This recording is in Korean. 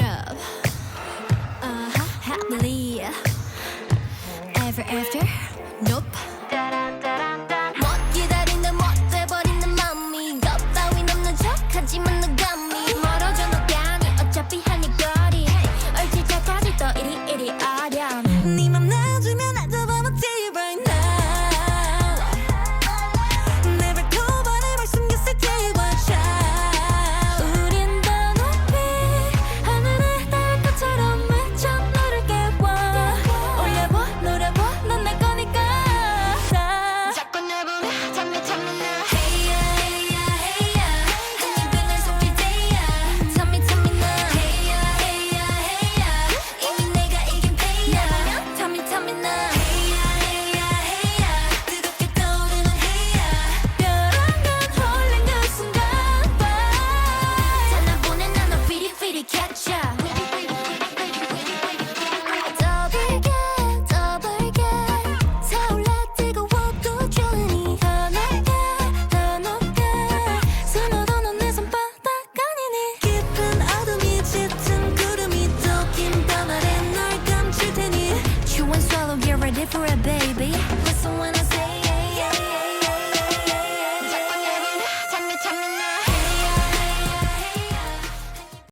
it up. Uh huh, happily. Ever after? Nope. a baby. With someone